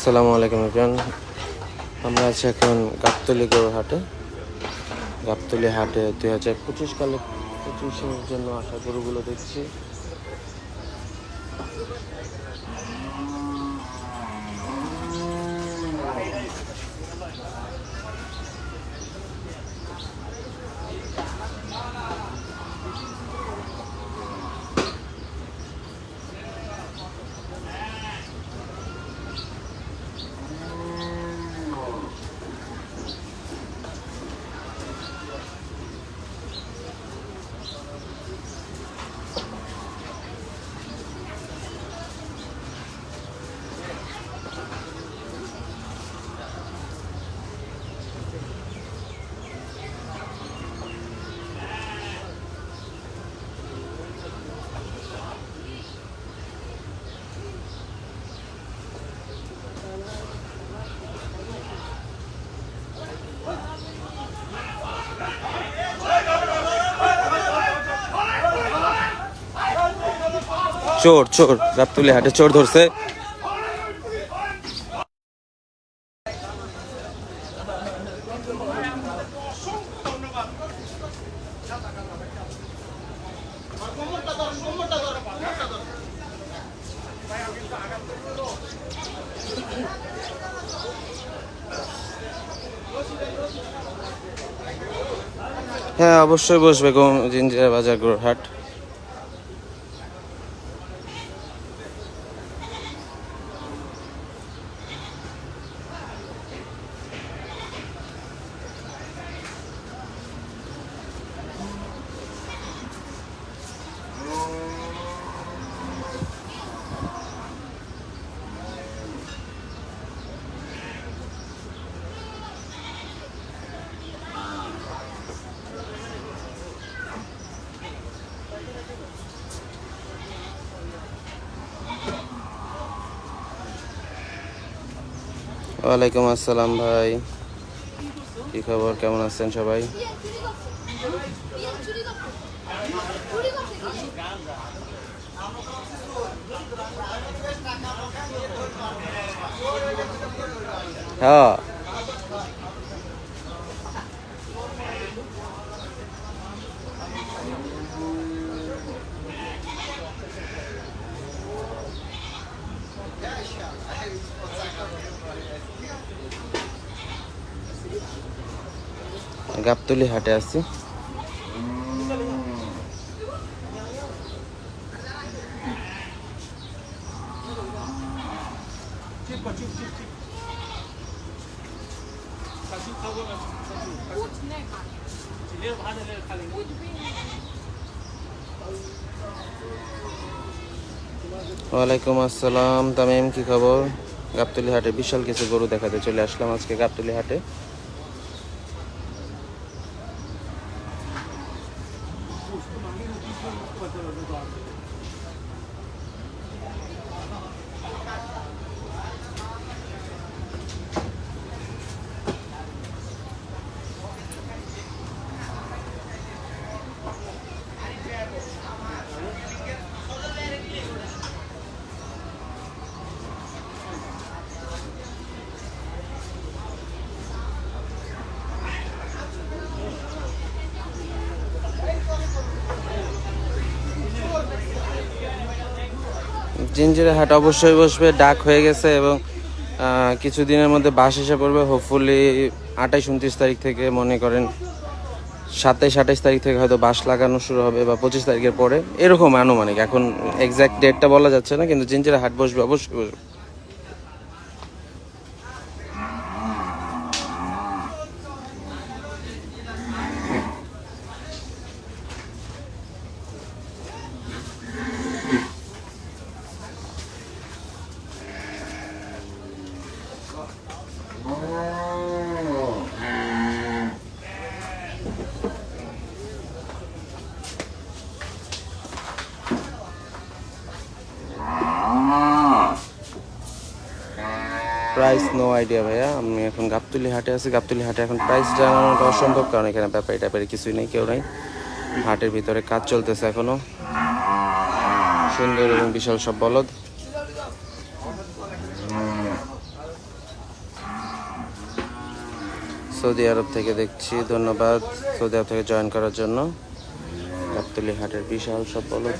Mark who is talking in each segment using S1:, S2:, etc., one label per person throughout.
S1: আসসালামু আলাইকুম এভরিওয়ান। আমরা আছি এখন গাবতলি গরুর হাটে। গাবতলি হাটে দুই হাজার পঁচিশ কালে পঁচিশের জন্য আসা গরুগুলো দেখছি। চোর চোর গাবতলি হাটে চোর ধরছে। হ্যাঁ অবশ্যই বসবে জিঞ্জিরা বাজার গরুর ওয়ালাইকুম আসসালাম ভাই। কি খবর? কেমন আছেন সবাই? হ্যাঁ। গাবতলি হাটে আছি। ওয়ালাইকুম আসসালাম, তামিম, কি খবর? গাবতলি হাটে বিশাল কিছু গরু দেখাতে চলে আসলাম আজকে গাবতলি হাটে। জিঞ্জিরা হাট অবশ্যই বসবে, ডাক হয়ে গেছে এবং কিছু কিছুদিনের মধ্যে বাস এসে পড়বে। হোপফুলি আঠাইশ উনত্রিশ তারিখ থেকে মনে করেন সাতাইশ আঠাইশ তারিখ থেকে হয়তো বাস লাগানো শুরু হবে বা পঁচিশ তারিখের পরে। এরকম আনুমানিক। এখন এক্সাক্ট ডেটটা বলা যাচ্ছে না, কিন্তু জিঞ্জিরা হাট বসবে, অবশ্যই বসবে। প্রাইস নো আইডিয়া ভাইয়া। আমি এখন গাপতুলি হাটে আছি। গাবতলি হাটে এখন প্রাইস জানানোটা অসম্ভব কারণ এখানে ব্যাপারে ট্যাপারে কিছুই নেই, কেউ নাই। হাটের ভিতরে কাজ চলতেছে এখনও সুন্দর এবং বিশাল সব বলদ। সৌদি আরব থেকে দেখছি, ধন্যবাদ সৌদি আরব থেকে জয়েন করার জন্য। গাপতুলি হাটের বিশাল সব বলদ।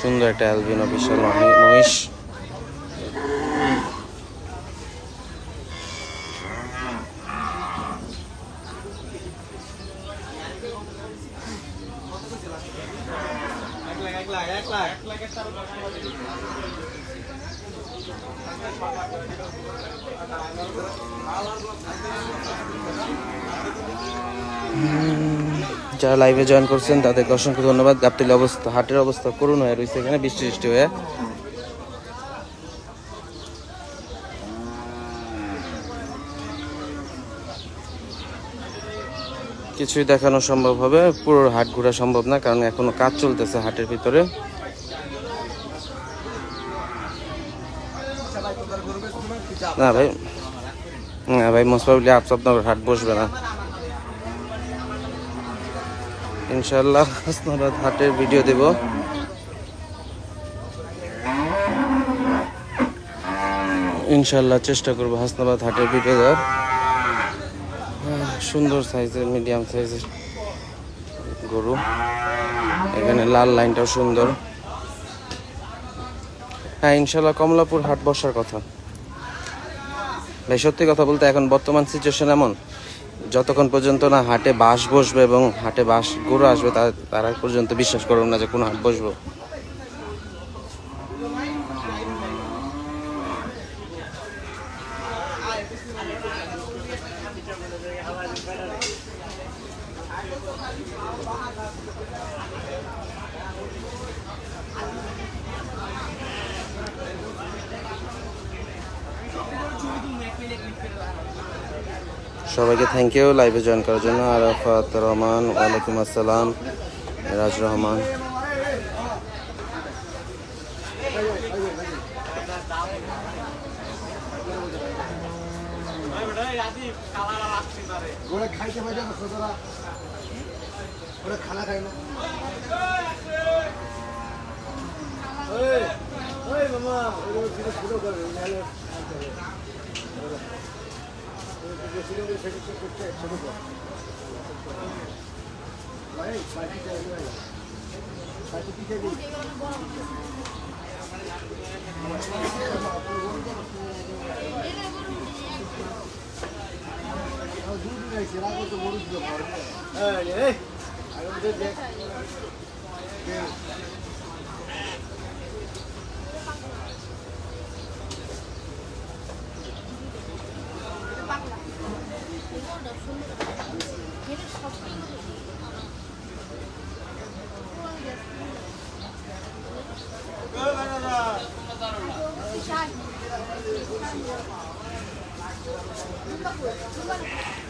S1: সুন্দর একটা অ্যালবিনো বিশাল মহি- যারা লাইভে জয়েন করছেন, তাদেরকে অসংখ্য ধন্যবাদ। গাবতলি অবস্থা, হাটের অবস্থা করুন হয়ে রয়েছে এখানে বৃষ্টি বৃষ্টি হয়ে। কিছুই দেখানো সম্ভব হবে, পুরো হাট ঘোরা সম্ভব না, কারণ এখনও কাজ চলতেছে হাটের ভিতরে। না ভাই না ভাই মোস্ট প্রবলি সপ্তাহ হাট বসবে না। ইনশাল্লাহ হাসনাবাদ হাটের ভিডিও দেব। ইনশাল্লাহ চেষ্টা করব হাসনাবাদ হাটের ভিডিও দেওয়ার। সুন্দর সাইজের মিডিয়াম সাইজের গরু। এখানে লাল লাইনটাও সুন্দর। হ্যাঁ ইনশাল্লাহ কমলাপুর হাট বসার কথা। ভাই, সত্যি কথা বলতে এখন বর্তমান সিচুয়েশন এমন, যতক্ষণ পর্যন্ত না হাটে বাস বসবে এবং হাটে বাস গরু আসবে তার পর্যন্ত বিশ্বাস করবেন না যে কোনো হাট বসবো। সবাইকে থ্যাংক ইউ লাইভে জয়েন করার জন্য। আরাফাত রহমান ওয়ালাইকুম আসসালাম রাজ রহমান।
S2: খানা খায় না। ওই ওই মামা। ওই করে নাহলে ছিল সেটা করতে ছোট কর ভাই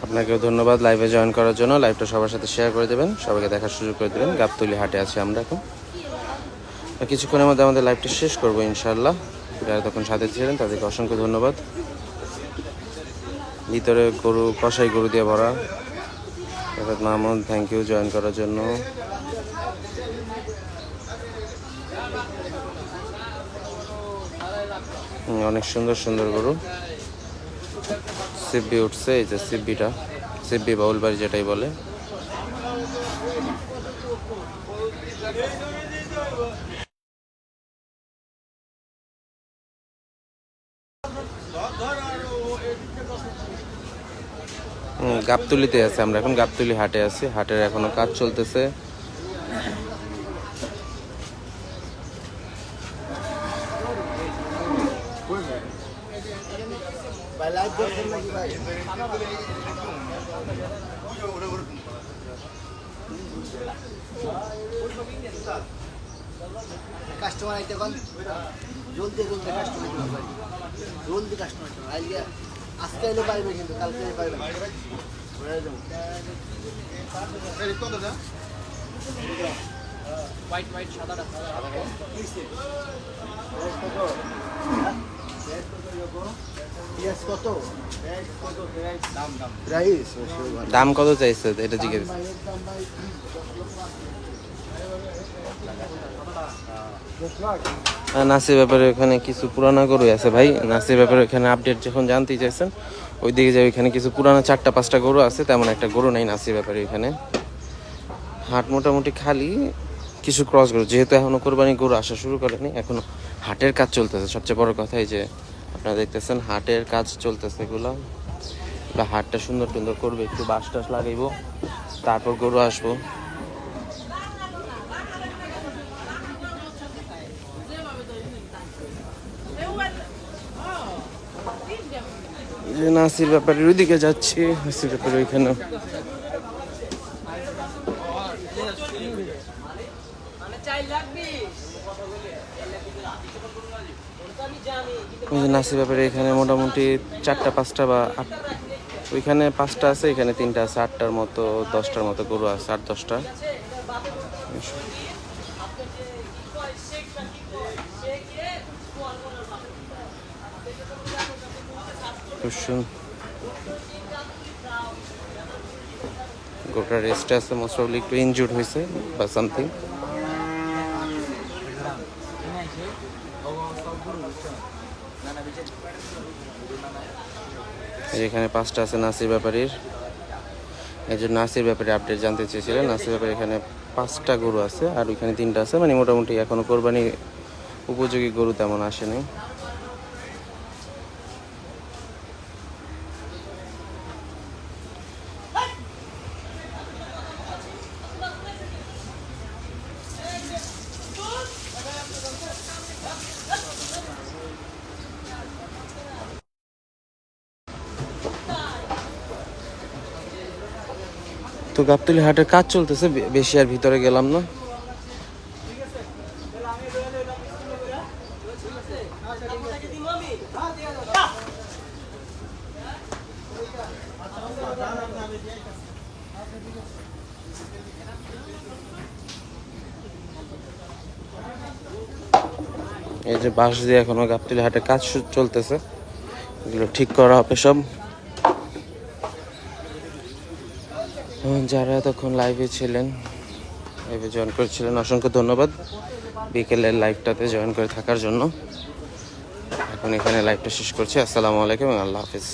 S1: আপনাকেও ধন্যবাদ লাইভে জয়েন করার জন্য। লাইভটা সবার সাথে শেয়ার করে দেবেন। সবাইকে দেখার সুযোগ করে দেবেন। গাবতলি হাটে আছি আমরা এখন। কিছুক্ষণের মধ্যে আমাদের লাইভটা শেষ করব ইনশাল্লাহ যারা তখন সাথে ছিলেন, তাদেরকে অসংখ্য ধন্যবাদ। ভিতরে গরু কষাই গরু দিয়ে ভরা। অর্থাৎ মাহমুদ থ্যাংক ইউ জয়েন করার জন্য। অনেক সুন্দর সুন্দর গরু। সিব্বি উঠছে, এই যে সিব্বিটা। সিব্বি বাউল বাড়ি যেটাই বলে। গাবতলিতে আছে, আমরা এখন গাবতলি হাটে আছি, হাটের এখনও কাজ চলতেছে।
S2: কাস্টমার আইতে জলদি জলদি কাস্টমার জলদি কাস্টমার আজকে আজকে এলে পাইবে কিন্তু কালকে পাইবে। হয়ে? হ্যাঁ? কত রাইস
S1: দাম কত চাইছে এটা জিজ্ঞেস
S2: বাইরের দাম ভাই দশ লাখ
S1: আর নাসির ব্যাপারে ওখানে কিছু পুরানো গরু আছে ভাই। নাসির ব্যাপারে ওখানে আপডেট যখন জানতে চাইছেন ওই দিকে যে ওইখানে কিছু পুরানো চারটা, পাঁচটা গরু আছে, তেমন একটা গরু নাই নাসির ব্যাপারে এখানে। হাট মোটামুটি খালি, কিছু ক্রস গরু, যেহেতু এখনও কোরবানি গরু আসা শুরু করেনি, এখনও হাটের কাজ চলতেছে। সবচেয়ে বড় কথা এই যে, আপনারা দেখতেছেন হাটের কাজ চলতেছে এগুলো। হাটটা সুন্দর সুন্দর করবে, একটু বাস টাস লাগাইবো, তারপর গরু আসব। যে নাসির ব্যাপারের ওইদিকে যাচ্ছি, নাসির ব্যাপারে ওইখানে নাসির ব্যাপারে এখানে মোটামুটি চারটা, পাঁচটা বা আট, ওইখানে পাঁচটা আছে, এখানে তিনটা আছে, আটটার মতো, দশটার মতো গরু আছে, আট, দশটা। সুন- গোটা রেস্টে আছে মোস্ট প্রবলি একটু ইনজুর্ড হয়েছে বা সামথিং এখানে পাঁচটা আছে নাসির ব্যাপারীর। এই যে নাসির ব্যাপারে আপডেট জানতে চেয়েছিলেন। নাসির ব্যাপারে এখানে পাঁচটা গরু আছে, আর ওইখানে তিনটা আছে। মানে মোটামুটি এখনও কোরবানি উপযোগী গরু তেমন আসেনি। তো গাবতলি হাটের কাজ চলতেছে বেশি আর ভিতরে গেলাম না। এই যে বাঁশ দিয়ে এখনও গাবতলি হাটে কাজ চলতেছে। এগুলো ঠিক করা হবে সব। যারা তখন লাইভে ছিলেন লাইভে জয়েন করেছিলেন, অসংখ্য ধন্যবাদ। বিকেলের লাইভটাতে জয়েন করে থাকার জন্য। এখন এখানে লাইভটা শেষ করছি। আসসালামু আলাইকুম আল্লাহ হাফিজ।